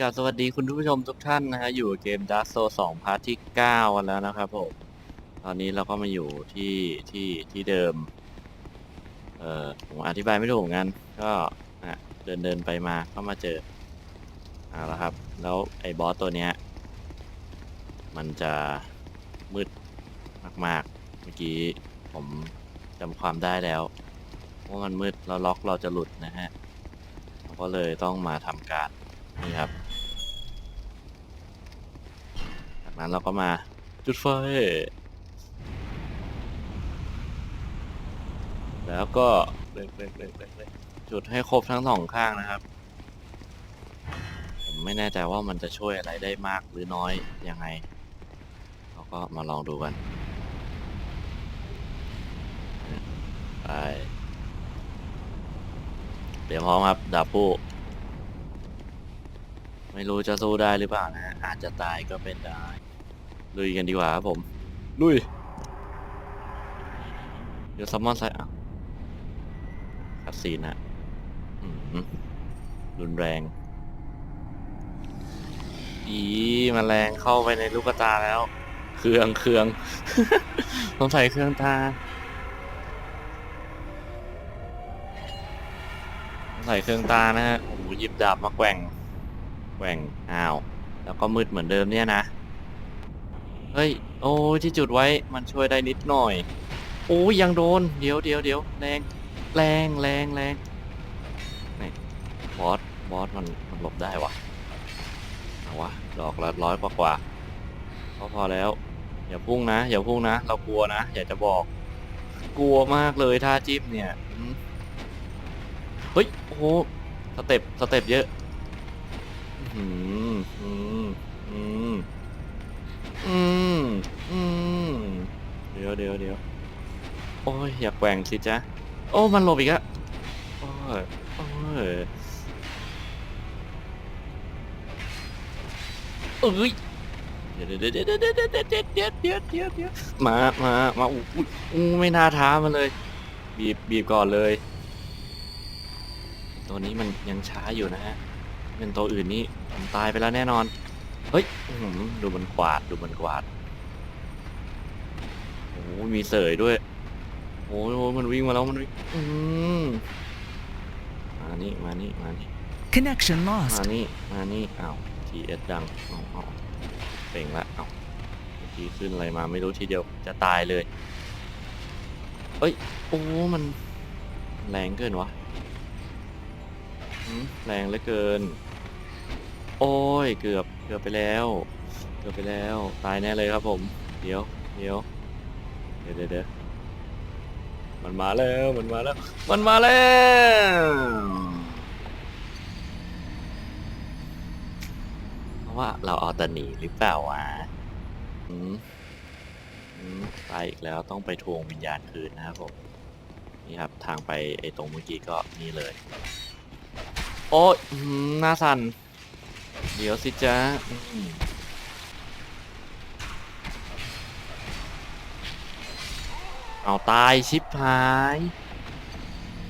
กับสวัสดีคุณผู้ชมทุกท่านนะฮะอยู่เกม Dark Souls 2พาร์ทที่ 9 กันแล้วนะครับผม ตอนนี้เราก็มาอยู่ที่ที่ที่เดิม เอ่อผมอธิบายไม่ถูกเหมือนกัน ก็อะเดินเดินไปมาก็มาเจอเอาละครับ แล้วไอ้บอสตัวเนี้ย มันจะมืดมากๆ เมื่อกี้ผมจำความได้แล้วว่ามันมืดแล้วล็อกเราจะหลุดนะฮะ เราก็เลยต้องมาทำการนี่ครับ จาก นั้นเราก็มาจุดไฟ แล้วก็เล็กเล็กเล็กเล็กเล็กจุดให้ครบทั้งสองข้างนะครับ ผมไม่แน่ใจว่ามันจะช่วยอะไรได้มากหรือน้อยยังไง เราก็มาลองดูกัน ไปเดี๋ยวพร้อมครับดาบปูไม่รู้จะสู้ได้หรือเปล่านะ อาจจะตายก็เป็นได้ ลุยกันดีกว่าครับผม ลุย เดี๋ยวซัมมอนไซอะคัดซีนฮะอืมรุนแรง อีมแมลงเข้าไปในลูกตาแล้ว เครื่องเครื่องต้องใส่เครื่องตาใส่เครื่องตานะฮะโอ้โหหยิบดาบมาแกว่งแกว่งอ้าว แล้วก็มืดเหมือนเดิมเนี่ยนะ เฮ้ย โอ้ยที่จุดไว้มันช่วยได้นิดหน่อย โอ้ยยังโดน เดี๋ยวเดี๋ยวเดี๋ยวแรง แรงแรงแรงนี่บอส บอสมันมันหลบได้วะเอาวะดอกละร้อยกว่ากว่าพอพอแล้ว อย่าพุ่งนะ อย่าพุ่งนะ เรากลัวนะ อยากจะบอก กลัวมากเลยท่าจิ้มเนี่ยอืมเฮ้ย โอ้โหสเต็ปสเต็ปเยอะ อืมอืมอืม เดี๋ยวเดี๋ยวโอ้ยอย่าแกว่งสิจ๊ะ โอ้มันหลบอีกอะโอ้ยโอ้ยเอ้ยเดี๋ยวเดี๋ยวเดี๋ยวเดี๋ยวเดี๋ยวเดี๋ยวเดี๋ยวเดี๋ยวเดี๋ยวเดี๋ยวมามามาอู้อู้ไม่น่าท้ามันเลย บีบบีบก่อนเลย ตัวนี้มันยังช้าอยู่นะฮะเป็นตัวอื่นนี่ผมตายไปแล้วแน่นอน เฮ้ยอื้อหือดูมันกวาดดูมันกวาด อ้โหมีเสยด้วยโอ้โหมันวิ่งมาแล้วมันวิ่งอืมมานี่มานี่มานี่ Connection มา lost. นี่มานี่อ้าว TS ดังเอาเอาเป่งละเอาเมื่อกี้ขึ้นอะไรมาไม่รู้ทีเดียวจะตายเลยเอ้ยโอ้มัน แรงเกินวะหืมแรงเหลือเกิน โอ้ยเกือบเกือบไปแล้ว เกือบไปแล้ว ตายแน่เลยครับผม เดี๋ยวเดี๋ยวเดี๋ยวเดี๋ยวเดี๋ยวมันมาแล้วมันมาแล้ว มันมาแล้วเพราะว่าเราเอาแต่หนีหรือเปล่าวะอืมอืมตายอีกแล้วต้องไปทวงวิญญาณคืนนะครับผมนี่ครับทางไปไอ้ตรงเมื่อกี้ก็นี่เลย โอ้ยอื้อหือหน้าสั่นเดี๋ยวสิจ๊ะอืม เอาตายชิบหาย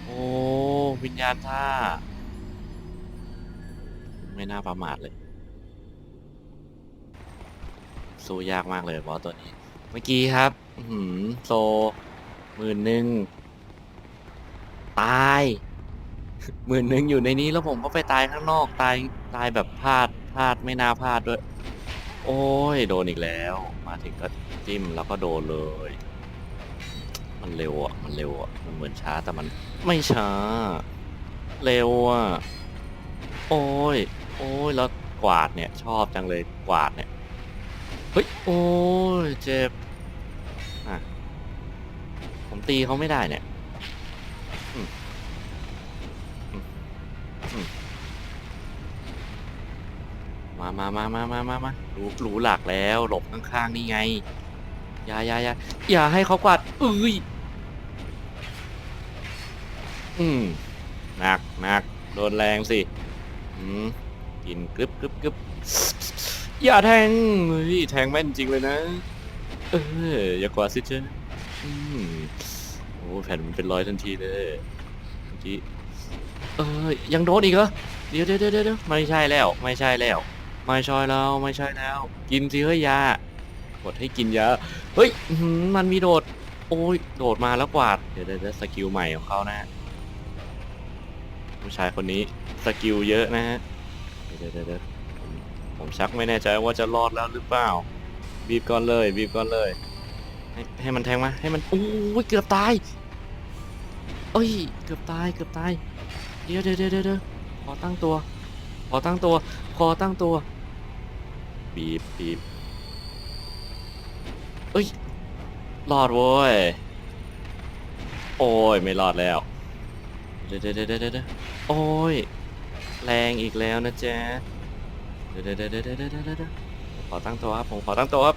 โอ้วิญญาณท่า ไม่น่าประมาทเลย สู้ยากมากเลยบอสตัวนี้ เมื่อกี้ครับ หือโซหมื่นหนึ่งตายหมื่นหนึ่งอยู่ในนี้แล้วผมก็ไปตายข้างนอกตายตายแบบพลาดพลาดไม่น่าพลาดด้วย โอ้ย โดนอีกแล้ว มาถึงก็จิ้มแล้วก็โดนเลย มันเร็วอะ มันเร็วอะ มันเหมือนช้าแต่มันไม่ช้า เร็วอะ โอ้ย โอ้ย แล้วกวาดเนี่ย ชอบจังเลยกวาดเนี่ย เฮ้ย โอ้ย เจ็บ อะ ผมตีเขาไม่ได้เนี่ยมอืมอืมมามามามามามามารู้ รู้หลักแล้ว หลบข้างๆ นี่ไง อย่าอย่าอย่าอย่าให้เขากวาดเอ้ย อืมหนักหนักโดนแรงสิอืมกินกรึบกรึบกรึบอย่าแทงเฮ้ยแทงแม่นจริงเลยนะ เอออย่ากวาดสิเจ้าอืมโอ้แผ่นมันเป็นร้อยทันทีเลยเมื่อกี้เออยังโดนอีกเหรอเดี๋ยวเดี๋ยวเดี๋ยวเดี๋ยวไม่ใช่แล้ว ไม่ใช่แล้ว ไม่ใช่แล้วไม่ใช่แล้ว กินสิเฮ้ยยากดให้กินยาเฮ้ยอื้อหือมันมีโดด โอ้ยโดดมาแล้วกวาดเดี๋ยวเดี๋ยวเดี๋ยวสกิลใหม่ของเขานะ ผู้ชายคนนี้สกิลเยอะนะฮะเดี๋ยวเดี๋ยวเดี๋ยวผมผมชักไม่แน่ใจว่าจะรอดแล้วหรือเปล่า บีบก่อนเลยบีบก่อนเลย ให้ให้มันแทงมาให้มันโอ้ยเกือบตายเอ้ยเกือบตายเกือบตายเดี๋ยวเดี๋ยวเดี๋ยวเดี๋ยวขอตั้งตัว ขอตั้งตัว ขอตั้งตัว บีบบีบเอ้ยรอดโว้ยโอ้ยไม่รอดแล้ว เดี๋ยวเดี๋ยวเดี๋ยวเดี๋ยวเดโอ้ย แรงอีกแล้วนะจ๊ะเดี๋ยวเดี๋ยวเดี๋ยวเดี๋ยวเดี๋ยวเดี๋ยวเดขอตั้งตัวครับผมขอตั้งตัวครับ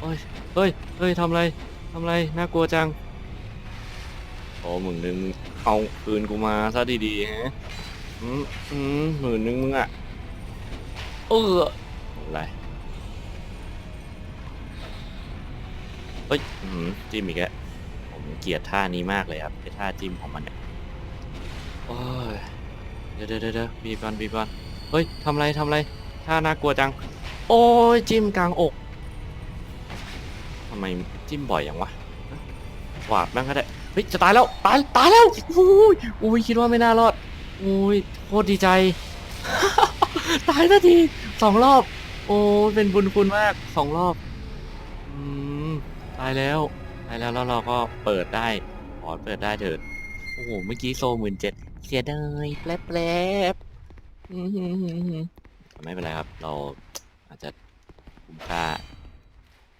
โอ้ยเฮ้ยเฮ้ยทำไรทำไรน่ากลัวจังโอ้หมื่นหนึ่งเอาคืนกูมาซะดีๆฮะอืมอืมหมื่นหนึ่งมึงอะเอออะไรเฮ้ยจิ้มอีกแล้วผมเกลียดท่านี้มากเลยครับไอ้ท่าจิ้มของมันเนี่ย อ้ยเดี๋ยวเดี๋ยวเดี๋ยวบีบอนบีบอนเฮ้ยทำไรทำไรท่าน่ากลัวจัง โอ้ยจิ้มกลางอกทำไมจิ้มบ่อยอย่างวะหวาดบ้างก็ได้เฮ้ยจะตายแล้วตายตายแล้วอุ้ยอุ้ยคิดว่าไม่น่ารอดอุ้ยโคตรดีใจ ตายสักทีสองรอบ โอ้เป็นบุญคุณมากสองรอบอืมตายแล้วตายแล้วแล้วเราก็เปิดได้ขอเปิดได้เถิดโอ้โหเมื่อกี้โซหมื่นเจ็ด เสียดายแป๊บแป๊บไม่เป็นไรครับ เราอาจจะคุ้มค่า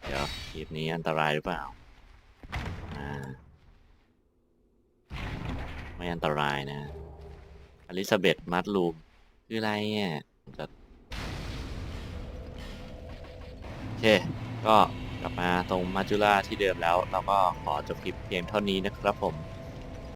เดี๋ยวคลิปนี้อันตรายหรือเปล่า ไม่อันตรายนะอลิซาเบธมัดลูมคืออะไรเนี่ยจะโอเค ก็กลับมาตรงมาจูราที่เดิมแล้ว เราก็ขอจบคลิปเพียงเท่านี้นะครับผม